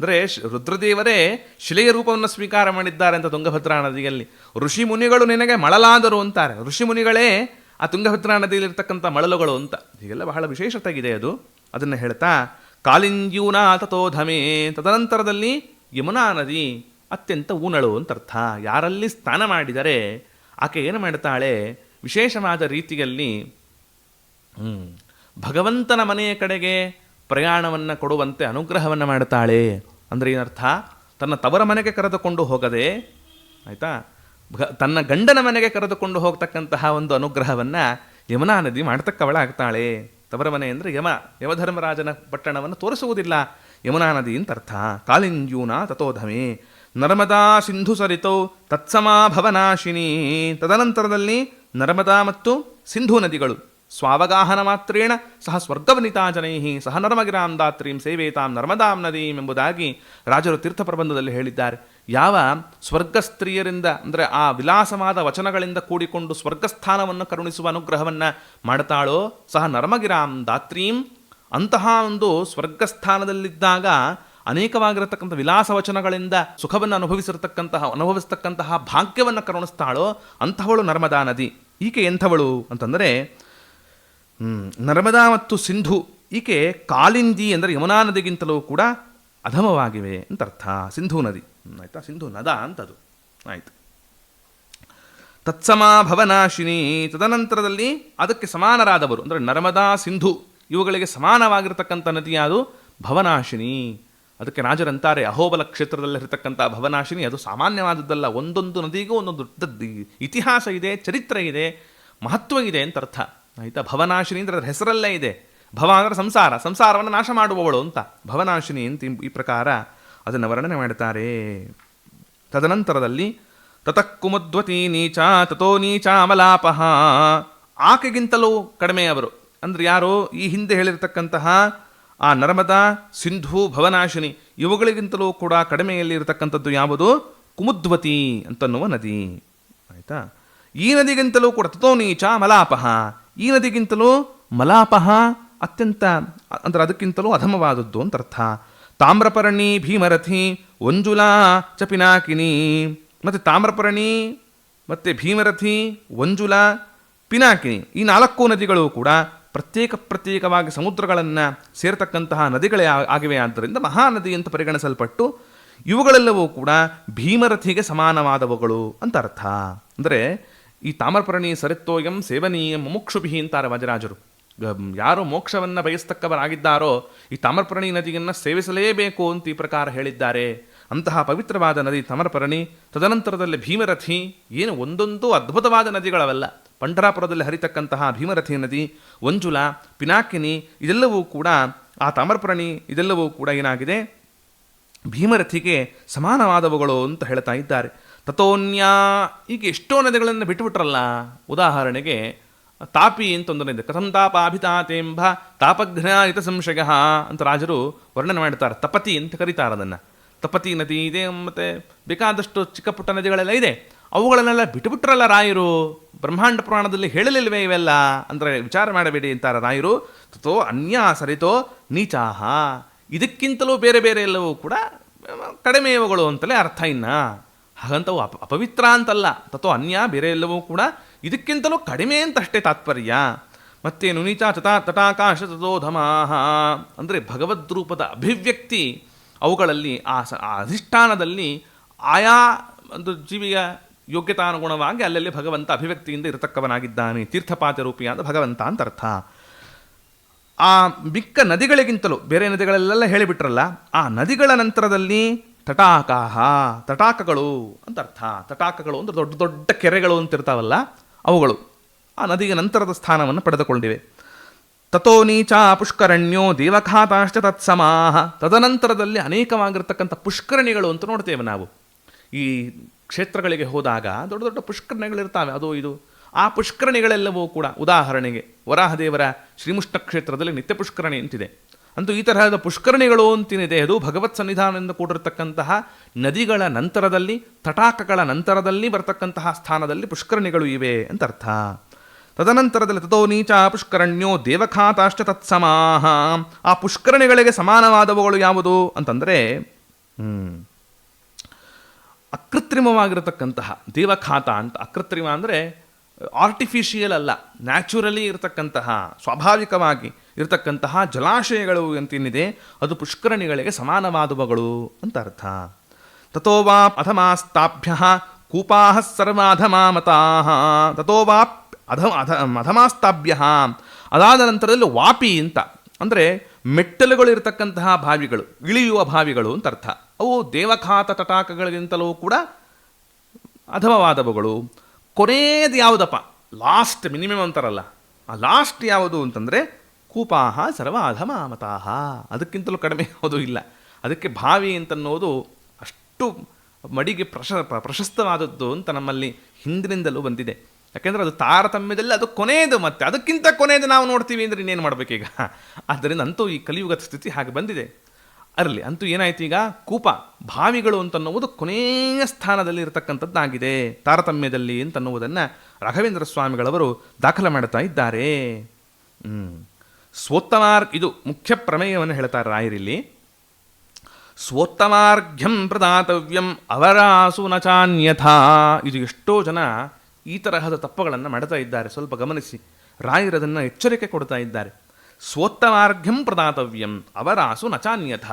[SPEAKER 1] ಅಂದರೆ ರುದ್ರದೇವರೇ ಶಿಲೆಯ ರೂಪವನ್ನು ಸ್ವೀಕಾರ ಮಾಡಿದ್ದಾರೆ ಅಂತ ತುಂಗಭದ್ರಾ ನದಿಯಲ್ಲಿ. ಋಷಿ ಮುನಿಗಳು ನಿನಗೆ ಮಳಲಾದರು ಅಂತಾರೆ. ಋಷಿ ಮುನಿಗಳೇ, ಆ ತುಂಗಭದ್ರಾ ನದಿಯಲ್ಲಿರ್ತಕ್ಕಂಥ ಮಳಲುಗಳು ಅಂತ. ಹೀಗೆಲ್ಲ ಬಹಳ ವಿಶೇಷತೆಗಿದೆ ಅದು. ಅದನ್ನು ಹೇಳ್ತಾ ಕಾಲಿಂಗ್ಯೂನಾ ತಥೋಧಮೇ ತದನಂತರದಲ್ಲಿ ಯಮುನಾ ನದಿ ಅತ್ಯಂತ ಊನಳು ಅಂತ ಅರ್ಥ. ಯಾರಲ್ಲಿ ಸ್ನಾನ ಮಾಡಿದರೆ ಆಕೆ ಏನು ಮಾಡ್ತಾಳೆ? ವಿಶೇಷವಾದ ರೀತಿಯಲ್ಲಿ. ಭಗವಂತನ ಮನೆಯ ಕಡೆಗೆ ಪ್ರಯಾಣವನ್ನು ಕೊಡುವಂತೆ ಅನುಗ್ರಹವನ್ನು ಮಾಡ್ತಾಳೆ. ಅಂದರೆ ಏನರ್ಥ? ತನ್ನ ತವರ ಮನೆಗೆ ಕರೆದುಕೊಂಡು ಹೋಗದೆ, ಆಯಿತಾ? ತನ್ನ ಗಂಡನ ಮನೆಗೆ ಕರೆದುಕೊಂಡು ಹೋಗ್ತಕ್ಕಂತಹ ಒಂದು ಅನುಗ್ರಹವನ್ನು ಯಮುನಾ ನದಿ ಮಾಡ್ತಕ್ಕವಳಾಗ್ತಾಳೆ. ತವರ ಮನೆ ಅಂದರೆ ಯಮ, ಯಮಧರ್ಮರಾಜನ ಪಟ್ಟಣವನ್ನು ತೋರಿಸುವುದಿಲ್ಲ. ಯಮುನಾ ನದಿ ಅಂತ ಅರ್ಥ. ಕಾಲಿಂಜೂನ ತಥೋಧಮೆ ನರ್ಮದಾ ಸಿಂಧು ಸರಿತೌ ತತ್ಸಮಾ ಭವನಾಶಿನಿ. ತದನಂತರದಲ್ಲಿ ನರ್ಮದಾ ಮತ್ತು ಸಿಂಧೂ ನದಿಗಳು. ಸ್ವಾವಗಾಹನ ಮಾತ್ರೇಣ ಸಹ ಸ್ವರ್ಗವನಿತಾ ಜನೈ ಸಹ ನರ್ಮಗಿರಾಂ ದಾತ್ರೀಂ ಸೇವೇತಾಂ ನರ್ಮದಾಂ ನದೀಂ ಎಂಬುದಾಗಿ ರಾಜರು ತೀರ್ಥ ಪ್ರಬಂಧದಲ್ಲಿ ಹೇಳಿದ್ದಾರೆ. ಯಾವ ಸ್ವರ್ಗ ಸ್ತ್ರೀಯರಿಂದ ಅಂದರೆ ಆ ವಿಲಾಸವಾದ ವಚನಗಳಿಂದ ಕೂಡಿಕೊಂಡು ಸ್ವರ್ಗಸ್ಥಾನವನ್ನು ಕರುಣಿಸುವ ಅನುಗ್ರಹವನ್ನು ಮಾಡ್ತಾಳೋ ಸಹ ನರ್ಮಗಿರಾಂ ದಾತ್ರೀಂ, ಅಂತಹ ಒಂದು ಸ್ವರ್ಗಸ್ಥಾನದಲ್ಲಿದ್ದಾಗ ಅನೇಕವಾಗಿರತಕ್ಕಂಥ ವಿಲಾಸ ವಚನಗಳಿಂದ ಸುಖವನ್ನು ಅನುಭವಿಸಿರತಕ್ಕಂತಹ, ಅನುಭವಿಸ್ತಕ್ಕಂತಹ ಭಾಗ್ಯವನ್ನು ಕರುಣಿಸ್ತಾಳೋ ಅಂತಹವಳು ನರ್ಮದಾ ನದಿ. ಈಕೆ ಎಂಥವಳು ಅಂತಂದರೆ ನರ್ಮದಾ ಮತ್ತು ಸಿಂಧು ಈಕೆ ಕಾಲಿಂದಿ ಅಂದರೆ ಯಮುನಾ ನದಿಗಿಂತಲೂ ಕೂಡ ಅಧಮವಾಗಿವೆ ಅಂತ ಅರ್ಥ. ಸಿಂಧೂ ನದಿ. ಆಯಿತಾ? ಸಿಂಧು ನದ ಅಂತದು. ಆಯಿತು. ತತ್ಸಮಾ ಭವನಾಶಿನಿ. ತದನಂತರದಲ್ಲಿ ಅದಕ್ಕೆ ಸಮಾನರಾದವರು. ಅಂದರೆ ನರ್ಮದಾ, ಸಿಂಧು ಇವುಗಳಿಗೆ ಸಮಾನವಾಗಿರತಕ್ಕಂಥ ನದಿಯಾದು ಭವನಾಶಿನಿ. ಅದಕ್ಕೆ ರಾಜರಂತಾರೆ ಅಹೋಬಲ ಕ್ಷೇತ್ರದಲ್ಲಿರತಕ್ಕಂಥ ಭವನಾಶಿನಿ, ಅದು ಸಾಮಾನ್ಯವಾದದ್ದಲ್ಲ. ಒಂದೊಂದು ನದಿಗೂ ಒಂದೊಂದು ದೊಡ್ಡ ಇತಿಹಾಸ ಇದೆ, ಚರಿತ್ರೆ ಇದೆ, ಮಹತ್ವ ಇದೆ ಅಂತ ಅರ್ಥ. ಆಯಿತಾ? ಭವನಾಶಿನಿ ಅಂದರೆ ಅದರ ಹೆಸರಲ್ಲೇ ಇದೆ. ಭವ ಅಂದರೆ ಸಂಸಾರ, ಸಂಸಾರವನ್ನು ನಾಶ ಮಾಡುವವಳು ಅಂತ. ಭವನಾಶಿನಿ ಅಂತ ಈ- ಪ್ರಕಾರ ಅದನ್ನು ವರ್ಣನೆ ಮಾಡ್ತಾರೆ. ತದನಂತರದಲ್ಲಿ, ತತಃ ನೀಚಾ ನೀಚ ತಥೋ ನೀಚ ಅಮಲಾಪಹ ಆಕೆಗಿಂತಲೂ ಕಡಿಮೆ ಅವರು. ಅಂದರೆ ಯಾರು? ಈ ಹಿಂದೆ ಹೇಳಿರ್ತಕ್ಕಂತಹ ಆ ನರ್ಮದಾ, ಸಿಂಧು, ಭವನಾಶಿನಿ ಇವುಗಳಿಗಿಂತಲೂ ಕೂಡ ಕಡಿಮೆಯಲ್ಲಿ ಇರತಕ್ಕಂಥದ್ದು ಯಾವುದು? ಕುಮುದ್ವತಿ ಅಂತನ್ನುವ ನದಿ. ಆಯಿತಾ? ಈ ನದಿಗಿಂತಲೂ ಕೂಡ ತಥೋ ನೀಚ ಮಲಾಪಹ ಈ ನದಿಗಿಂತಲೂ ಮಲಾಪಹ ಅತ್ಯಂತ, ಅಂದ್ರೆ ಅದಕ್ಕಿಂತಲೂ ಅಧಮವಾದದ್ದು ಅಂತ ಅರ್ಥ. ತಾಮ್ರಪರ್ಣಿ, ಭೀಮರಥಿ, ಒಂಜುಲಾ, ಚಪಿನಾಕಿನಿ. ಪಿನಾಕಿನಿ ಮತ್ತು ತಾಮ್ರಪರ್ಣಿ, ಮತ್ತು ಭೀಮರಥಿ, ಒಂಜುಲಾ, ಪಿನಾಕಿನಿ. ಈ ನಾಲ್ಕು ನದಿಗಳು ಕೂಡ ಪ್ರತ್ಯೇಕ ಪ್ರತ್ಯೇಕವಾಗಿ ಸಮುದ್ರಗಳನ್ನು ಸೇರತಕ್ಕಂತಹ ನದಿಗಳೇ ಆಗಿವೆ. ಆದ್ದರಿಂದ ಮಹಾನದಿ ಅಂತ ಪರಿಗಣಿಸಲ್ಪಟ್ಟು ಇವುಗಳೆಲ್ಲವೂ ಕೂಡ ಭೀಮರಥಿಗೆ ಸಮಾನವಾದವುಗಳು ಅಂತ ಅರ್ಥ. ಅಂದರೆ ಈ ತಾಮ್ರಪರ್ಣಿ ಸರಿತ್ತೋಯಂ ಸೇವನೀಯಂ ಮುಮುಕ್ಷುಭಿ ಅಂತಾರೆ ವಜರಾಜರು. ಯಾರು ಮೋಕ್ಷವನ್ನು ಬಯಸ್ತಕ್ಕವರಾಗಿದ್ದಾರೋ ಈ ತಾಮ್ರಪರ್ಣಿ ನದಿಯನ್ನು ಸೇವಿಸಲೇಬೇಕು ಅಂತ ಈ ಪ್ರಕಾರ ಹೇಳಿದ್ದಾರೆ. ಅಂತಹ ಪವಿತ್ರವಾದ ನದಿ ತಾಮ್ರಪರ್ಣಿ, ತದನಂತರದಲ್ಲಿ ಭೀಮರಥಿ ಏನು ಒಂದೊಂದು ಅದ್ಭುತವಾದ ನದಿಗಳವೆಲ್ಲ. ಪಂಡರಾಪುರದಲ್ಲಿ ಹರಿತಕ್ಕಂತಹ ಭೀಮರಥಿ ನದಿ, ಒಂಜುಲ, ಪಿನಾಕಿನಿ ಇದೆಲ್ಲವೂ ಕೂಡ ಆ ತಾಮ್ರಪರ್ಣಿ ಇದೆಲ್ಲವೂ ಕೂಡ ಏನಾಗಿದೆ? ಭೀಮರಥಿಗೆ ಸಮಾನವಾದವುಗಳು ಅಂತ ಹೇಳ್ತಾ ಇದ್ದಾರೆ. ತಥೋನ್ಯ ಈಗ ಎಷ್ಟೋ ನದಿಗಳನ್ನು ಬಿಟ್ಟುಬಿಟ್ರಲ್ಲ? ಉದಾಹರಣೆಗೆ, ತಾಪಿ ಅಂತ ಒಂದು ನದಿ, ಕಥಂ ತಾಪಾಭಿತಾತೆಂಬ ತಾಪಘ್ನಾಯಿತ ಸಂಶಯ ಅಂತ ರಾಜರು ವರ್ಣನೆ ಮಾಡ್ತಾರೆ ತಪತಿ ಅಂತ ಕರೀತಾರೆ ಅದನ್ನು. ತಪತಿ ನದಿ ಇದೆ ಮತ್ತು ಬೇಕಾದಷ್ಟು ಚಿಕ್ಕ ಪುಟ್ಟ ನದಿಗಳೆಲ್ಲ ಇದೆ. ಅವುಗಳನ್ನೆಲ್ಲ ಬಿಟ್ಟುಬಿಟ್ರಲ್ಲ ರಾಯರು? ಬ್ರಹ್ಮಾಂಡ ಪುರಾಣದಲ್ಲಿ ಹೇಳಲಿಲ್ವೇ ಇವೆಲ್ಲ? ಅಂದರೆ ವಿಚಾರ ಮಾಡಬೇಡಿ ಅಂತಾರೆ ರಾಯರು. ತೋ ಅನ್ಯ ಸರಿತೋ ನೀಚಾಹ. ಇದಕ್ಕಿಂತಲೂ ಬೇರೆ ಬೇರೆ ಎಲ್ಲವೂ ಕೂಡ ಕಡಿಮೆ ಕಡಿಮೆಯವುಗಳು ಅಂತಲೇ ಅರ್ಥ ಇನ್ನ. ಹಾಗಂತವು ಅಪ, ಅಪವಿತ್ರ ಅಂತಲ್ಲ. ತತೋ ಅನ್ಯ ಬೇರೆ ಎಲ್ಲವೂ ಕೂಡ ಇದಕ್ಕಿಂತಲೂ ಕಡಿಮೆ ಅಂತ ಅಷ್ಟೇ ತಾತ್ಪರ್ಯ. ಮತ್ತೇನು ನೀಚ ತಥಾ ತಟಾಕಾಶ ತಥೋಧಮಾಹ ಅಂದರೆ ಭಗವದ್ರೂಪದ ಅಭಿವ್ಯಕ್ತಿ ಅವುಗಳಲ್ಲಿ ಆ ಸ, ಆ ಅಧಿಷ್ಠಾನದಲ್ಲಿ ಆಯಾ ಒಂದು ಜೀವಿಯ ಯೋಗ್ಯತಾನುಗುಣವಾಗಿ ಅಲ್ಲಲ್ಲಿ ಭಗವಂತ ಅಭಿವ್ಯಕ್ತಿಯಿಂದ ಇರತಕ್ಕವನಾಗಿದ್ದಾನೆ ತೀರ್ಥಪಾತ ರೂಪಿಯಾದ ಭಗವಂತ ಅಂತ ಅರ್ಥ. ಆ ಮಿಕ್ಕ ನದಿಗಳಿಗಿಂತಲೂ, ಬೇರೆ ನದಿಗಳಲ್ಲೆಲ್ಲ ಹೇಳಿಬಿಟ್ರಲ್ಲ, ಆ ನದಿಗಳ ನಂತರದಲ್ಲಿ ತಟಾಕಾಹ, ತಟಾಕಗಳು ಅಂತ ಅರ್ಥ. ತಟಾಕಗಳು ಅಂದರೆ ದೊಡ್ಡ ದೊಡ್ಡ ಕೆರೆಗಳು ಅಂತ ಇರ್ತಾವಲ್ಲ, ಅವುಗಳು. ಆ ನದಿಗೆ ನಂತರದ ಸ್ಥಾನವನ್ನು ಪಡೆದುಕೊಂಡಿವೆ. ತಥೋ ನೀಚ ಪುಷ್ಕರಣ್ಯೋ ದೇವಖಾತಾಶ್ಚ ತತ್ಸಮಾಹ. ತದನಂತರದಲ್ಲಿ ಅನೇಕವಾಗಿರ್ತಕ್ಕಂಥ ಪುಷ್ಕರಣಿಗಳು ಅಂತ ನೋಡ್ತೇವೆ ನಾವು. ಈ ಕ್ಷೇತ್ರಗಳಿಗೆ ಹೋದಾಗ ದೊಡ್ಡ ದೊಡ್ಡ ಪುಷ್ಕರಣಿಗಳಿರ್ತಾವೆ. ಅದು ಇದು. ಆ ಪುಷ್ಕರಣಿಗಳೆಲ್ಲವೂ ಕೂಡ ಉದಾಹರಣೆಗೆ ವರಾಹದೇವರ ಶ್ರೀಮುಷ್ಣ ಕ್ಷೇತ್ರದಲ್ಲಿ ನಿತ್ಯ ಪುಷ್ಕರಣಿ ಅಂತಿದೆ. ಅಂತೂ ಈ ತರಹದ ಪುಷ್ಕರಣಿಗಳು ಅಂತೇನಿದೆ. ಅದು ಭಗವತ್ ಸನ್ನಿಧಾನದಿಂದ ಕೂಡಿರತಕ್ಕಂತಹ ನದಿಗಳ ನಂತರದಲ್ಲಿ, ತಟಾಕಗಳ ನಂತರದಲ್ಲಿ ಬರತಕ್ಕಂತಹ ಸ್ಥಾನದಲ್ಲಿ ಪುಷ್ಕರಣಿಗಳು ಇವೆ ಅಂತ ಅರ್ಥ. ತದನಂತರದಲ್ಲಿ ತಥೋ ನೀಚ ಪುಷ್ಕರಣ್ಯೋ ದೇವಖಾತಾಶ್ಚ ತತ್ಸಮಾಹ. ಆ ಪುಷ್ಕರಣಿಗಳಿಗೆ ಸಮಾನವಾದವುಗಳು ಯಾವುದು ಅಂತಂದರೆ ಅಕೃತ್ರಿಮವಾಗಿರತಕ್ಕಂತಹ ದೇವಖಾತ ಅಂತ. ಅಕೃತ್ರಿಮ ಅಂದರೆ ಆರ್ಟಿಫಿಷಿಯಲ್ ಅಲ್ಲ ನ್ಯಾಚುರಲಿ ಇರತಕ್ಕಂತಹ, ಸ್ವಾಭಾವಿಕವಾಗಿ ಇರತಕ್ಕಂತಹ ಜಲಾಶಯಗಳು ಅಂತೇನಿದೆ ಅದು ಪುಷ್ಕರಣಿಗಳಿಗೆ ಸಮಾನವಾದವುಗಳು ಅಂತ ಅರ್ಥ. ತಥೋವಾ ಅಧಮಾಸ್ತಾಭ್ಯ ಕೂಪಾ ಸರ್ವಾಧಮಾ ತಥೋವಾ ತಥೋ ಅಧ ಅಧ ಅಧಮಾಸ್ತಾಭ್ಯ ಅದಾದ ನಂತರದಲ್ಲಿ ವಾಪಿ ಅಂತ. ಅಂದರೆ ಮೆಟ್ಟಲುಗಳು ಇರತಕ್ಕಂತಹ ಬಾವಿಗಳು, ಇಳಿಯುವ ಬಾವಿಗಳು ಅಂತ ಅರ್ಥ. ಅವು ದೇವಖಾತ ತಟಾಕಗಳಿಗಿಂತಲೂ ಕೂಡ ಅಧಮವಾದವುಗಳು. ಕೊನೆಯದು ಯಾವುದಪ್ಪ? ಲಾಸ್ಟ್ ಮಿನಿಮಮ್ ಅಂತಾರಲ್ಲ. ಆ ಲಾಸ್ಟ್ ಯಾವುದು ಅಂತಂದರೆ ಕೂಪಾಹ ಸರ್ವ ಅಧಮಾಮತಾಹ. ಅದಕ್ಕಿಂತಲೂ ಕಡಿಮೆ ಯಾವುದು ಇಲ್ಲ. ಅದಕ್ಕೆ ಭಾವಿ ಅಂತನ್ನೋದು ಅಷ್ಟು ಮಡಿಗೆ ಪ್ರಶ, ಪ್ರಶಸ್ತವಾದದ್ದು ಅಂತ ನಮ್ಮಲ್ಲಿ ಹಿಂದಿನಿಂದಲೂ ಬಂದಿದೆ. ಯಾಕೆಂದರೆ ಅದು ತಾರತಮ್ಯದಲ್ಲಿ ಅದು ಕೊನೆಯದು ಮತ್ತೆ. ಅದಕ್ಕಿಂತ ಕೊನೆಯದು ನಾವು ನೋಡ್ತೀವಿ ಅಂದರೆ ಇನ್ನೇನು ಮಾಡಬೇಕೀಗ ಆದ್ದರಿಂದ ಅಂತೂ ಈ ಕಲಿಯುಗದ ಸ್ಥಿತಿ ಹಾಗೆ ಬಂದಿದೆ. ಅರಲಿ, ಅಂತೂ ಏನಾಯ್ತು ಈಗ? ಕೂಪ, ಭಾವಿಗಳು ಅಂತನ್ನುವುದು ಕೊನೆಯ ಸ್ಥಾನದಲ್ಲಿ ಇರತಕ್ಕಂಥದ್ದಾಗಿದೆ ತಾರತಮ್ಯದಲ್ಲಿ ಅಂತನ್ನುವುದನ್ನು ರಾಘವೇಂದ್ರ ಸ್ವಾಮಿಗಳವರು ದಾಖಲೆ ಮಾಡ್ತಾ ಇದ್ದಾರೆ. ಸ್ವೋತ್ತಮಾರ್, ಇದು ಮುಖ್ಯ ಪ್ರಮೇಯವನ್ನು ಹೇಳ್ತಾರೆ ರಾಯರಿಲ್ಲಿ. ಸ್ವೋತ್ತಮಾರ್ಘ್ಯಂ ಪ್ರದಾತವ್ಯಂ ಅವರಾಸು ನಚಾನ್ಯಥಾ ಇದು ಎಷ್ಟೋ ಜನ ಈ ತರಹದ ತಪ್ಪುಗಳನ್ನು ಮಾಡ್ತಾ ಇದ್ದಾರೆ. ಸ್ವಲ್ಪ ಗಮನಿಸಿ. ರಾಯರದನ್ನು ಎಚ್ಚರಿಕೆ ಕೊಡ್ತಾ ಇದ್ದಾರೆ. ಸ್ವೋತ್ತಮಾರ್ಘ್ಯಂ ಪ್ರದಾತವ್ಯಂ, ಅವರಾಸು ನಚಾನ್ಯಥ.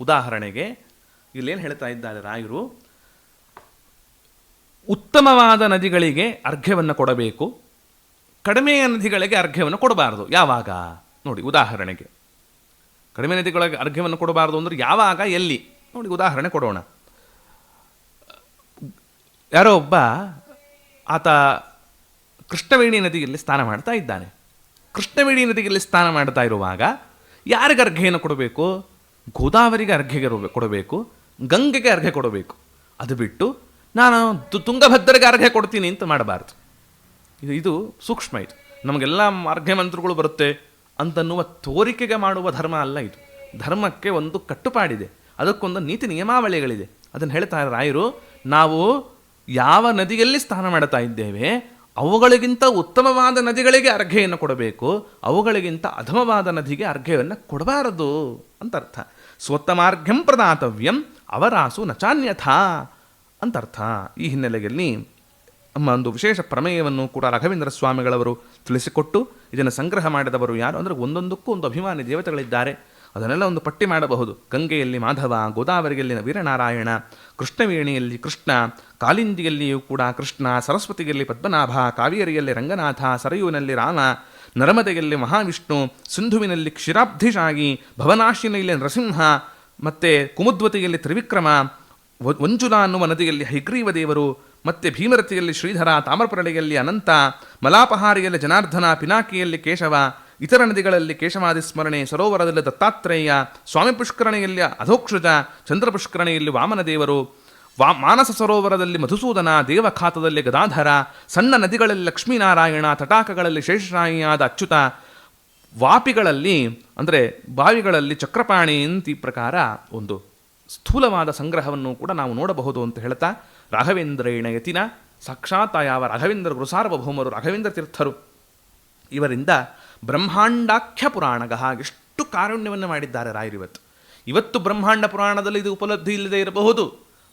[SPEAKER 1] ಉದಾಹರಣೆಗೆ, ಇಲ್ಲೇನು ಹೇಳ್ತಾ ಇದ್ದಾರೆ ರಾಯರು? ಉತ್ತಮವಾದ ನದಿಗಳಿಗೆ ಅರ್ಘ್ಯವನ್ನು ಕೊಡಬೇಕು. ಕಡಿಮೆ ನದಿಗಳಿಗೆ ಅರ್ಘ್ಯವನ್ನು ಕೊಡಬಾರದು. ಯಾವಾಗ? ನೋಡಿ, ಉದಾಹರಣೆಗೆ. ಕಡಿಮೆ ನದಿಗಳಿಗೆ ಅರ್ಘ್ಯವನ್ನು ಕೊಡಬಾರದು ಅಂದರೆ ಯಾವಾಗ, ಎಲ್ಲಿ? ನೋಡಿ, ಉದಾಹರಣೆ ಕೊಡೋಣ. ಯಾರೋ ಒಬ್ಬ ಆತ ಕೃಷ್ಣವೇಣಿ ನದಿಯಲ್ಲಿ ಸ್ನಾನ ಮಾಡ್ತಾ ಇದ್ದಾನೆ. ಕೃಷ್ಣವೇಣಿ ನದಿಯಲ್ಲಿ ಸ್ನಾನ ಮಾಡ್ತಾ ಇರುವಾಗ ಯಾರಿಗೆ ಅರ್ಘೆಯನ್ನು ಕೊಡಬೇಕು? ಗೋದಾವರಿಗೆ ಅರ್ಘೆಗೆ ಕೊಡಬೇಕು, ಗಂಗೆಗೆ ಅರ್ಘೆ ಕೊಡಬೇಕು. ಅದು ಬಿಟ್ಟು ನಾನು ತುಂಗಭದ್ರಗೆ ಅರ್ಘ್ಯ ಕೊಡ್ತೀನಿ ಅಂತ ಮಾಡಬಾರ್ದು. ಇದು ಇದು ಸೂಕ್ಷ್ಮ ಇದು. ನಮಗೆಲ್ಲ ಅರ್ಘ್ಯ ಮಂತ್ರಗಳು ಬರುತ್ತೆ ಅಂತನ್ನುವ ತೋರಿಕೆಗೆ ಮಾಡುವ ಧರ್ಮ ಅಲ್ಲ ಇದು. ಧರ್ಮಕ್ಕೆ ಒಂದು ಕಟ್ಟುಪಾಡಿದೆ. ಅದಕ್ಕೊಂದು ನೀತಿ ನಿಯಮಾವಳಿಗಳಿದೆ. ಅದನ್ನು ಹೇಳ್ತಾ ರಾಯರು, ನಾವು ಯಾವ ನದಿಯಲ್ಲಿ ಸ್ನಾನ ಮಾಡ್ತಾ ಇದ್ದೇವೆ, ಅವುಗಳಿಗಿಂತ ಉತ್ತಮವಾದ ನದಿಗಳಿಗೆ ಅರ್ಘೆಯನ್ನು ಕೊಡಬೇಕು, ಅವುಗಳಿಗಿಂತ ಅಧಮವಾದ ನದಿಗೆ ಅರ್ಘ್ಯವನ್ನು ಕೊಡಬಾರದು ಅಂತ ಅರ್ಥ ಸ್ವತ್ತಮಾರ್ಘ್ಯಂ ಪ್ರದಾತವ್ಯಂ, ಅವರಾಸು ನಚಾನ್ಯಥಾ ಅಂತ ಅರ್ಥ ಈ ಹಿನ್ನೆಲೆಯಲ್ಲಿ ಒಂದು ವಿಶೇಷ ಪ್ರಮೇಯವನ್ನು ಕೂಡ ರಾಘವೇಂದ್ರ ಸ್ವಾಮಿಗಳವರು ತಿಳಿಸಿಕೊಟ್ಟು, ಇದನ್ನು ಸಂಗ್ರಹ ಮಾಡಿದವರು ಯಾರು ಅಂದರೆ ಒಂದೊಂದಕ್ಕೂ ಒಂದು ಅಭಿಮಾನಿ ದೇವತೆಗಳಿದ್ದಾರೆ. ಅದನ್ನೆಲ್ಲ ಒಂದು ಪಟ್ಟಿ ಮಾಡಬಹುದು. ಗಂಗೆಯಲ್ಲಿ ಮಾಧವ ಗೋದಾವರಿಯಲ್ಲಿ ವೀರನಾರಾಯಣ, ಕೃಷ್ಣವೇಣಿಯಲ್ಲಿ ಕೃಷ್ಣ ಕಾಲಿಂದಿಯಲ್ಲಿಯೂ ಕೂಡ ಕೃಷ್ಣ, ಸರಸ್ವತಿಯಲ್ಲಿ ಪದ್ಮನಾಭ, ಕಾವೇರಿಯಲ್ಲಿ ರಂಗನಾಥ ಸರಯುವಿನಲ್ಲಿ ರಾಮ, ನರ್ಮದೆಯಲ್ಲಿ ಮಹಾವಿಷ್ಣು, ಸಿಂಧುವಿನಲ್ಲಿ ಕ್ಷೀರಾಬ್ಧಿಶಾಗಿ ಭವನಾಶಿನಿಯಲ್ಲಿ ನರಸಿಂಹ, ಮತ್ತು ಕುಮುದ್ವತಿಯಲ್ಲಿ ತ್ರಿವಿಕ್ರಮ ವಂಜುಲಾ ಅನ್ನುವ ನದಿಯಲ್ಲಿ ಹೈಗ್ರೀವ ದೇವರು ಮತ್ತೆ ಭೀಮರತಿಯಲ್ಲಿ ಶ್ರೀಧರ, ತಾಮ್ರಪರಳಿಯಲ್ಲಿ ಅನಂತ, ಮಲಾಪಹಾರಿಯಲ್ಲಿ ಜನಾರ್ದನ, ಪಿನಾಕಿಯಲ್ಲಿ ಕೇಶವ ಇತರ ನದಿಗಳಲ್ಲಿ ಕೇಶವಾದಿ ಸ್ಮರಣೆ, ಸರೋವರದಲ್ಲಿ ದತ್ತಾತ್ರೇಯ, ಸ್ವಾಮಿ ಪುಷ್ಕರಣೆಯಲ್ಲಿ ಅಧೋಕ್ಷಜ, ಚಂದ್ರ ಪುಷ್ಕರಣೆಯಲ್ಲಿ ವಾಮನ ದೇವರು ವಾ, ಮಾನಸ ಸರೋವರದಲ್ಲಿ ಮಧುಸೂದನ, ದೇವಖಾತದಲ್ಲಿ ಗದಾಧರ, ಸಣ್ಣ ನದಿಗಳಲ್ಲಿ ಲಕ್ಷ್ಮೀನಾರಾಯಣ, ತಟಾಕಗಳಲ್ಲಿ ಶೇಷರಾಯಿಯಾದ ಅಚ್ಯುತ, ವಾಪಿಗಳಲ್ಲಿ, ಅಂದರೆ ಬಾವಿಗಳಲ್ಲಿ ಚಕ್ರಪಾಣಿ ಅಂತ ಪ್ರಕಾರ ಒಂದು ಸ್ಥೂಲವಾದ ಸಂಗ್ರಹವನ್ನು ಕೂಡ ನಾವು ನೋಡಬಹುದು ಅಂತ ಹೇಳ್ತಾ, ರಾಘವೇಂದ್ರೇಣ ಯತಿನ ಸಾಕ್ಷಾತ್ ಯಾವ ರಾಘವೇಂದ್ರ ಗುರುಸಾರ್ವಭೌಮರು, ರಾಘವೇಂದ್ರ ತೀರ್ಥರು, ಇವರಿಂದ ಬ್ರಹ್ಮಾಂಡಾಖ್ಯ ಪುರಾಣಗಃ ಎಷ್ಟು ಕಾರುಣ್ಯವನ್ನು ಮಾಡಿದ್ದಾರೆ ರಾಯರಿವತ್ತು ಇವತ್ತು. ಬ್ರಹ್ಮಾಂಡ ಪುರಾಣದಲ್ಲಿ ಇದು ಉಪಲಬ್ಧಿ ಇಲ್ಲದೆ ಇರಬಹುದು.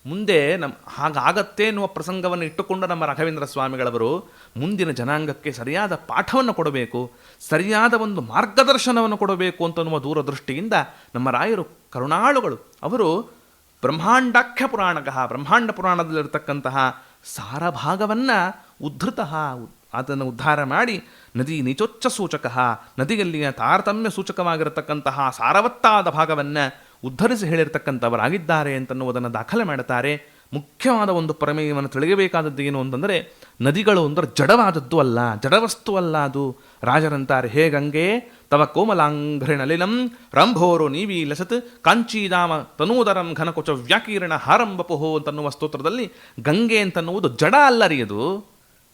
[SPEAKER 1] ಮುಂದೆ ನಮ್ಮ ಹಾಗಾಗತ್ತೆ ಎನ್ನುವ ಪ್ರಸಂಗವನ್ನು ಇಟ್ಟುಕೊಂಡು ನಮ್ಮ ರಾಘವೇಂದ್ರ ಸ್ವಾಮಿಗಳವರು ಮುಂದಿನ ಜನಾಂಗಕ್ಕೆ ಸರಿಯಾದ ಪಾಠವನ್ನು ಕೊಡಬೇಕು, ಸರಿಯಾದ ಒಂದು ಮಾರ್ಗದರ್ಶನವನ್ನು ಕೊಡಬೇಕು ಅಂತನ್ನುವ ದೂರದೃಷ್ಟಿಯಿಂದ ನಮ್ಮ ರಾಯರು ಕರುಣಾಳುಗಳು. ಅವರು ಬ್ರಹ್ಮಾಂಡಾಖ್ಯ ಪುರಾಣಗಃ, ಬ್ರಹ್ಮಾಂಡ ಪುರಾಣದಲ್ಲಿರತಕ್ಕಂತಹ ಸಾರಭಾಗವನ್ನು ಉದ್ಧೃತ ಅದನ್ನು ಉದ್ಧಾರ ಮಾಡಿ ನದಿ ನಿಚೊಚ್ಚ ಸೂಚಕ ನದಿಯಲ್ಲಿಯ ತಾರತಮ್ಯ ಸೂಚಕವಾಗಿರತಕ್ಕಂತಹ ಸಾರವತ್ತಾದ ಭಾಗವನ್ನು ಉದ್ಧರಿಸಿ ಹೇಳಿರ್ತಕ್ಕಂಥವರಾಗಿದ್ದಾರೆ ಅಂತನ್ನುವುದನ್ನು ದಾಖಲೆ ಮಾಡುತ್ತಾರೆ ಮುಖ್ಯವಾದ ಒಂದು ಪ್ರಮೇಯವನ್ನು ತಿಳಿಯಬೇಕಾದದ್ದು ಏನು ಅಂತಂದರೆ, ನದಿಗಳು ಅಂದರೆ ಜಡವಾದದ್ದು ಅಲ್ಲ, ಜಡವಸ್ತು ಅಲ್ಲ ಅದು. ರಾಜರಂತಾರೆ, ಹೇ ಗಂಗೆ, ತವ ಕೋಮಲಾಂಘ್ರಿಣಲಿಲಂ, ರಂಭೋರು ನೀವಿ ಲಸತ್ ಕಾಂಚೀದಾಮ ತನೂದರಂ ಘನಕುಚ ವ್ಯಾಕೀರ್ಣ ಹಾರಂಬಪುಹೋ ಅಂತನ್ನುವ ಸ್ತೋತ್ರದಲ್ಲಿ ಗಂಗೆ ಅಂತನ್ನುವುದು ಜಡ ಅಲ್ಲರಿ ಅದು.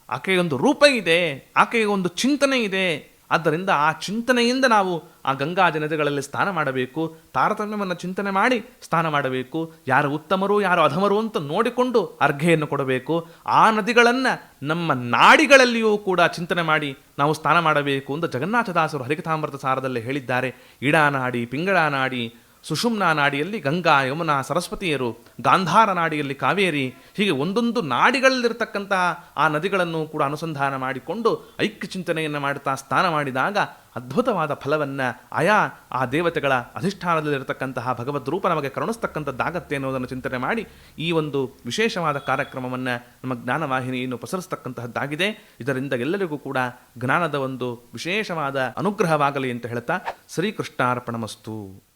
[SPEAKER 1] ಆಕೆಗೊಂದು ರೂಪ ಇದೆ, ಆಕೆಗೆ ಒಂದು ಚಿಂತನೆ ಇದೆ. ಆದ್ದರಿಂದ ಆ ಚಿಂತನೆಯಿಂದ ನಾವು ಆ ಗಂಗಾ ಜನತೆಗಳಲ್ಲಿ ಸ್ನಾನ ಮಾಡಬೇಕು, ತಾರತಮ್ಯವನ್ನು ಚಿಂತನೆ ಮಾಡಿ ಸ್ನಾನ ಮಾಡಬೇಕು, ಯಾರು ಉತ್ತಮರು, ಯಾರು ಅಧಮರು ಅಂತ ನೋಡಿಕೊಂಡು ಅರ್ಘೆಯನ್ನು ಕೊಡಬೇಕು. ಆ ನದಿಗಳನ್ನು ನಮ್ಮ ನಾಡಿಗಳಲ್ಲಿಯೂ ಕೂಡ ಚಿಂತನೆ ಮಾಡಿ ನಾವು ಸ್ನಾನ ಮಾಡಬೇಕು ಅಂತ ಜಗನ್ನಾಥದಾಸರು ಹರಿಕಥಾಮೃತ ಸಾರದಲ್ಲಿ ಹೇಳಿದ್ದಾರೆ. ಇಡಾನಾಡಿ ಪಿಂಗಳಾನಾಡಿ ಸುಷುಮ್ನಾ ನಾಡಿಯಲ್ಲಿ ಗಂಗಾ, ಯಮುನಾ, ಸರಸ್ವತಿಯರು, ಗಾಂಧಾರ ನಾಡಿಯಲ್ಲಿ ಕಾವೇರಿ, ಹೀಗೆ ಒಂದೊಂದು ನಾಡಿಗಳಲ್ಲಿರ್ತಕ್ಕಂತಹ ಆ ನದಿಗಳನ್ನು ಕೂಡ ಅನುಸಂಧಾನ ಮಾಡಿಕೊಂಡು ಐಕ್ಯ ಚಿಂತನೆಯನ್ನು ಮಾಡುತ್ತಾ ಸ್ನಾನ ಮಾಡಿದಾಗ ಅದ್ಭುತವಾದ ಫಲವನ್ನು ಆಯಾ ಆ ದೇವತೆಗಳ ಅಧಿಷ್ಠಾನದಲ್ಲಿರತಕ್ಕಂತಹ ಭಗವದ್ ರೂಪ ನಮಗೆ ಕರುಣಿಸ್ತಕ್ಕಂಥದ್ದಾಗತ್ತೆ ಅನ್ನೋದನ್ನು ಚಿಂತನೆ ಮಾಡಿ ಈ ಒಂದು ವಿಶೇಷವಾದ ಕಾರ್ಯಕ್ರಮವನ್ನು ನಮ್ಮ ಜ್ಞಾನವಾಹಿನಿಯನ್ನು ಪಸರಿಸ್ತಕ್ಕಂತಹದ್ದಾಗಿದೆ. ಇದರಿಂದ ಎಲ್ಲರಿಗೂ ಕೂಡ ಜ್ಞಾನದ ಒಂದು ವಿಶೇಷವಾದ ಅನುಗ್ರಹವಾಗಲಿ ಅಂತ ಹೇಳ್ತಾ ಶ್ರೀಕೃಷ್ಣಾರ್ಪಣಮಸ್ತು.